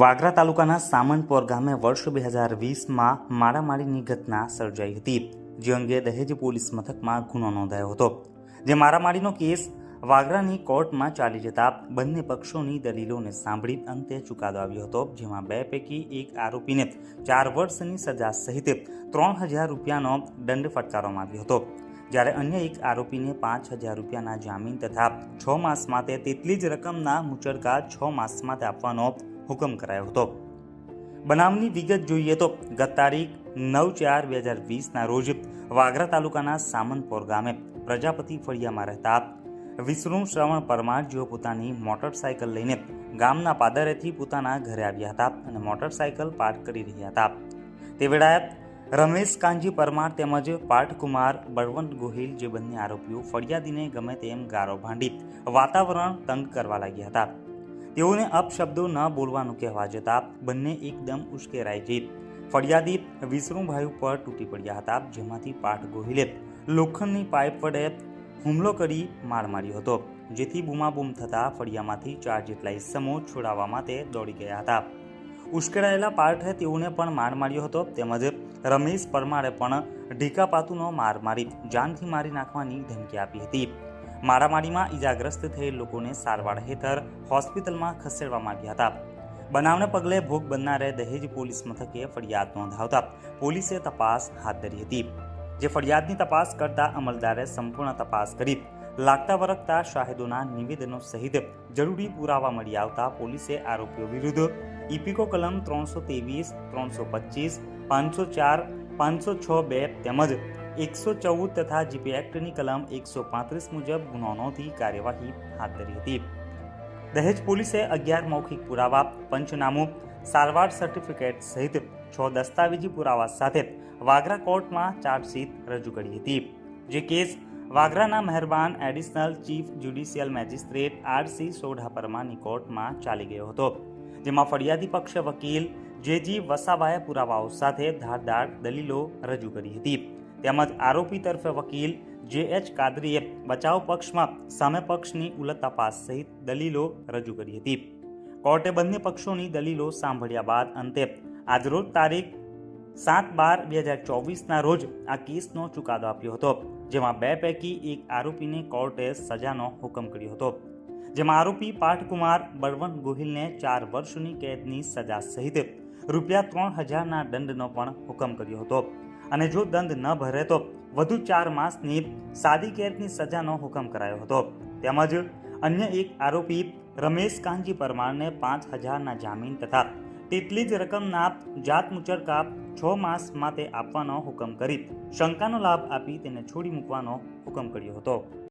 વાગરા તાલુકાના સામંતપોર ગામે વર્ષ બે હજાર વીસમાં મારામારીની ઘટના સર્જાઈ હતી, જે અંગે દહેજ પોલીસ મથકમાં ગુનો નોંધાયો હતો. જે મારામારીનો કેસ વાગરાની કોર્ટમાં ચાલી જતા બંને પક્ષોની દલીલોને સાંભળી અંતે ચુકાદો આવ્યો હતો, જેમાં બે પૈકી એક આરોપીને ચાર વર્ષની સજા સહિત ત્રણ હજાર રૂપિયાનો દંડ ફટકારવામાં આવ્યો હતો. જ્યારે અન્ય એક આરોપીને પાંચ હજાર રૂપિયાના જામીન તથા છ માસ માટે તેટલી જ રકમના મુચડકા છ માસ માટે આપવાનો હુકમ કરાયો હતો. બનાવની વિગત જોઈએ તો ગત તારીખ નવ ચાર બે હજાર વીસના રોજ વાગરા તાલુકાના સામંતપોર ગામે પ્રજાપતિ ફળિયામાં રહેતા વિષ્ણુ શ્રવણ પરમાર જેઓ પોતાની મોટરસાયકલ લઈને ગામના પાદરેથી પોતાના ઘરે આવ્યા હતા અને મોટરસાયકલ પાર્ક કરી રહ્યા હતા. તે વેળાએ રમેશ કાંજી પરમાર તેમજ પાઠકુમાર બળવંત ગોહિલ જે બંને આરોપીઓ ફરિયાદીને ગમે તેમ ગારો ભાંડી વાતાવરણ તંગ કરવા લાગ્યા હતા. તેઓને અપશબ્દો ન બોલવાનું કહેવા જતાં બંને એકદમ ઉશ્કેરાઈ ગઈ. ફરિયાદી વિષ્ણુભાઈ ઉપર તૂટી પડ્યા હતા, જેમાંથી પાઠ ગોહિલે લોખંડની પાઇપ વડે હુમલો કરી માર માર્યો હતો, જેથી બૂમાબૂમ થતાં ફળિયામાંથી ચાર જેટલા ઇસમો છોડાવવા માટે દોડી ગયા હતા. ઉશ્કેરાયેલા પાર્થે તેઓને પણ માર માર્યો હતો, તેમજ રમેશ પરમારે પણ ઢીકાપાતુનો માર મારી, જાનથી મારી નાખવાની ધમકી આપી હતી. મારામારીમાં ઈજાગ્રસ્ત થયેલ લોકોને સારવાર હેઠળ હોસ્પિટલમાં ખસેડવામાં આવ્યા હતા. બનાવને પગલે ભોગ બનનારે દહેજ પોલીસ મથકે ફરિયાદ નોંધાવતા પોલીસે તપાસ હાથ ધરી હતી. જે ફરિયાદની તપાસ કરતા અમલદારે સંપૂર્ણ તપાસ કરી. લાગતા વરગતા શાહિદોના નિવેદનો સહિત જરૂરી પુરાવા મળી આવતા પોલીસે આરોપીઓ વિરુદ્ધ ઇપિકો કલમ ત્રણસો ત્રેવીસ, ત્રણસો પચીસ, પાંચસો ચાર, પાંચસો છ બે તેમજ એકસો ચૌદ તથા જીપી એક્ટની કલમ એકસો પાંત્રીસ મુજબ ગુનો નોંધી કાર્યવાહી હાથ ધરી હતી. દહેજ પોલીસે અગિયાર મૌખિક પુરાવા, પંચનામું, સારવાર સર્ટિફિકેટ સહિત છ દસ્તાવેજી પુરાવા સાથે વાગરા કોર્ટમાં ચાર્જશીટ રજૂ કરી હતી. જે કેસ વાગરાના મહેરબાન additional chief judicial magistrate R C Sodha પરમાની કોર્ટમાં ચાલી ગયો હતો, જેમાં ફરિયાદી પક્ષ વકીલ જેજી વસાવાએ પુરાવાઓ સાથે ધારદાર દલીલો રજૂ કરી હતી. તેમજ આરોપી તરફે વકીલ જે એચ કાદરીએ બચાવ પક્ષમાં સામે પક્ષની ઉલટ તપાસ સહિત દલીલો રજૂ કરી હતી. કોર્ટે બંને પક્ષોની દલીલો સાંભળ્યા બાદ અંતે આજરોજ તારીખ સાત બાર બે હજાર ચોવીસના રોજ આ કેસનો ચુકાદો આપ્યો હતો, જેમાં બે પૈકી એક આરોપીને કોર્ટે સજાનો હુકમ કર્યો હતો. જેમાં આરોપી પાઠકુમાર બળવંત ગોહિલને ચાર વર્ષની કેદની સજા સહિત રૂપિયા ત્રણ હજારના દંડનો પણ હુકમ કર્યો હતો. અને જો દંડ ન ભરે તો વધુ ચાર માસની સાદી કેદની સજાનો હુકમ કરાયો હતો. તેમજ અન્ય એક આરોપી રમેશ કાનજી પરમારને પાંચ હજારના જામીન તથા તેટલી જ રકમના જાત મુચરકા છ માસ માટે આપવાનો હુકમ કરી શંકાનો લાભ આપી તેને છોડી મૂકવાનો હુકમ કર્યો હતો.